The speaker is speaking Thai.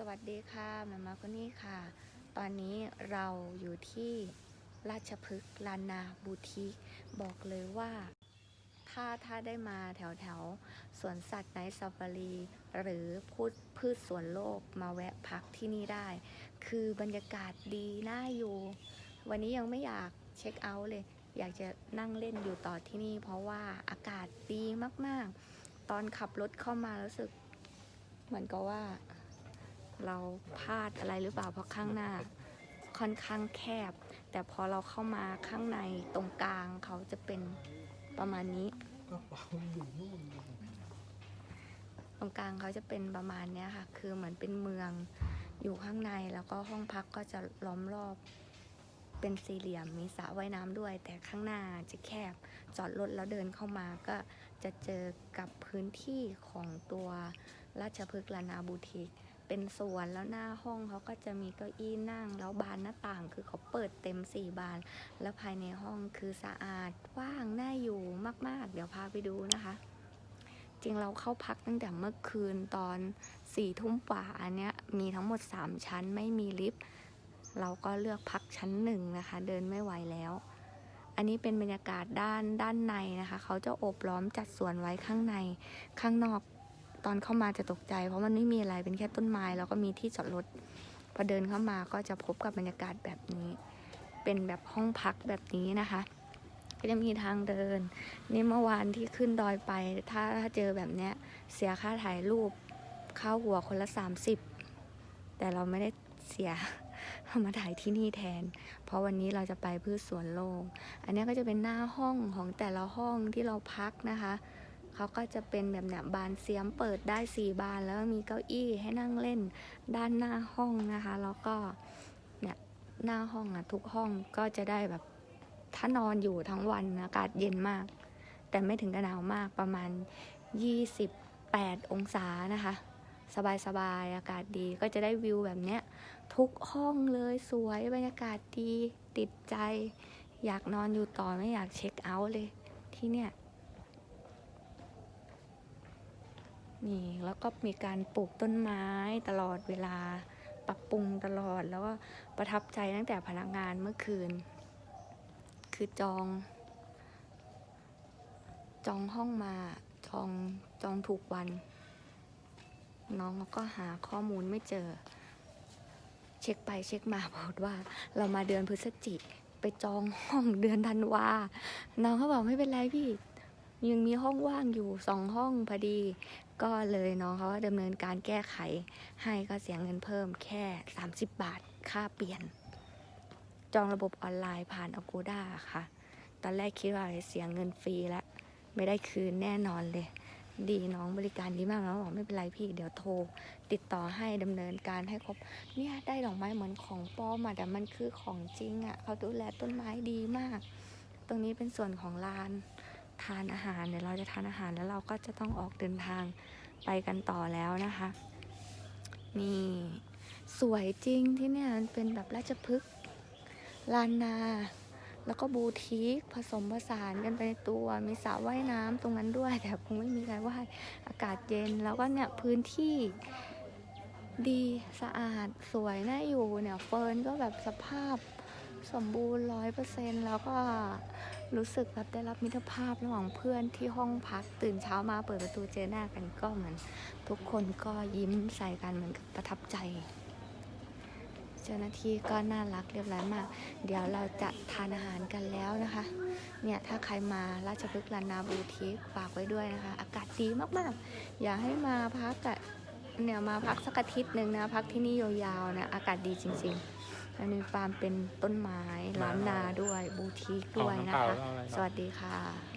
สวัสดีค่ะแม่มาคนนี้ค่ะ ตอนนี้เราอยู่ที่ราชพฤกษ์ลานาบูติกบอกเลยว่า ถ้าถ้าได้มาแถวแถวสวนสัตว์ไนท์ซาฟารี หรือพืชพืชสวนโลกมาแวะพักที่นี่ได้ คือบรรยากาศดีน่าอยู่ วันนี้ยังไม่อยากเช็คเอาท์เลย อยากจะนั่งเล่นอยู่ต่อที่นี่ เพราะว่าอากาศดีมาก ๆ ตอนขับรถเข้ามารู้สึก เหมือนกับว่า เราพลาดอะไรหรือเปล่าเพราะข้างหน้าค่อนข้างแคบ แต่พอเราเข้ามาข้างในตรงกลางเขาจะเป็นประมาณนี้ กระเป๋าอยู่นู่นเลยตรงกลางเขาจะเป็นประมาณเนี้ยค่ะ คือเหมือนเป็นเมืองอยู่ข้างในแล้วก็ห้องพักก็จะล้อมรอบเป็นสี่เหลี่ยมมีสระว่ายน้ำด้วย แต่ข้างหน้าจะแคบจอดรถแล้วเดินเข้ามาก็จะเจอกับพื้นที่ของตัวราชพฤกษ์ลานาบูติก เป็นสวนแล้วหน้าห้องเขาก็จะมีเก้าอี้นั่ง แล้วบานหน้าต่างคือเขาเปิดเต็มสี่บาน แล้วภายในห้องคือสะอาดว่างน่าอยู่มาก ๆ เดี๋ยวพาไปดูนะคะ จริงเราเข้าพักตั้งแต่เมื่อคืนตอนสี่ทุ่มกว่าอันเนี้ยมีทั้งหมด 3 ชั้นไม่มีลิฟต์เราก็เลือกพักชั้นหนึ่งนะคะ เดินไม่ไหวแล้วอันนี้เป็นบรรยากาศด้านด้านในนะคะ เขาจะอบล้อมจัดสวนไว้ข้างใน ข้างนอก ตอนเข้ามาจะตกใจ เพราะมันไม่มีอะไรเป็นแค่ต้นไม้แล้วก็มีที่จอดรถพอเดินเข้ามาก็จะพบกับบรรยากาศแบบนี้ เป็นแบบห้องพักแบบนี้นะคะ ก็จะมีทางเดิน นี่เมื่อวานที่ขึ้นดอยไป ถ้าถ้าเจอแบบเนี้ยเสียค่าถ่ายรูปเข้าหัวคนละ 30 แต่เราไม่ได้เสียเรามาถ่ายที่นี่แทน เพราะวันนี้เราจะไปพืชสวนโลกอันนี้ก็จะเป็นหน้าห้องของแต่ละห้องที่เราพักนะคะ เขาก็จะเป็นแบบเนี้ยบานเสียมเปิดได้สี่บานแล้วมีเก้าอี้ให้นั่งเล่นด้านหน้าห้องนะคะ แล้วก็เนี่ยหน้าห้องอะทุกห้องก็จะได้แบบถ้านอนอยู่ทั้งวันอากาศเย็นมาก แต่ไม่ถึงกับหนาวมากประมาณ 28 องศานะคะ สบายๆอากาศดีก็จะได้วิวแบบเนี้ยทุกห้องเลยสวยบรรยากาศดีติดใจ อยากนอนอยู่ต่อไม่อยากเช็คเอาท์เลยที่เนี่ย นี่แล้วก็มีการปลูกต้นไม้ตลอดเวลาปรับปรุงตลอดแล้วก็ประทับใจตั้งแต่พนักงานเมื่อคืน คือจอง จองห้องมาจองจองถูกวัน น้องเขาก็หาข้อมูลไม่เจอ เช็คไปเช็คมาบอกว่า เรามาเดือนพฤศจิกไปจองห้องเดือนธันวา น้องเขาบอกไม่เป็นไรพี่ยังมีห้องว่างอยู่สองห้องพอดี ก็เลยน้องเขาดำเนินการแก้ไขให้ก็เสียเงินเพิ่มแค่ 30 บาทค่าเปลี่ยน จองระบบออนไลน์ผ่าน Agoda ค่ะ ตอนแรกคิดว่าเสียเงินฟรีแล้วไม่ได้คืนแน่นอนเลย ดีน้องบริการดีมากน้องบอกไม่เป็นไรพี่เดี๋ยวโทร ติดต่อให้ดำเนินการให้ครบ เนี่ยได้ดอกไม้เหมือนของปลอมอะแต่มันคือของจริงอะเขาดูแลต้นไม้ดีมาก ตรงนี้เป็นส่วนของลาน ทานอาหาร เดี๋ยวเราจะทานอาหารแล้วเราก็จะต้องออกเดินทางไปกันต่อแล้วนะคะ นี่สวยจริงที่เนี่ยมันเป็นแบบราชพฤกษ์ลานนา แล้วก็บูทีคผสมผสานกันไปในตัว มีสระว่ายน้ำตรงนั้นด้วย แต่คงไม่มีใครว่ายอากาศเย็น แล้วก็เนี่ยพื้นที่ดีสะอาดสวยน่าอยู่เนี่ยเฟิร์นก็แบบสภาพสมบูรณ์ร้อยเปอร์เซ็นแล้วก็ รู้สึกแบบได้รับมิตรภาพระหว่างเพื่อนที่ห้องพักตื่นเช้ามาเปิดประตูเจอหน้ากันก็เหมือนทุกคนก็ยิ้มใส่กันเหมือนกับประทับใจ เจ้าหน้าที่ก็น่ารักเรียบร้อยมาก เดี๋ยวเราจะทานอาหารกันแล้วนะคะ เนี่ยถ้าใครมาราชพฤกษ์ลานนาบูทีคฝากไว้ด้วยนะคะ อากาศดีมากๆ อย่าให้มาพักอะเนี่ยมาพักสักอาทิตย์หนึ่งนะพักที่นี่ยาวๆนะอากาศดีจริง ๆ แล้วมีฟาร์มเป็นต้นไม้ร้านนาด้วยบูทีคด้วยนะคะ สวัสดีค่ะ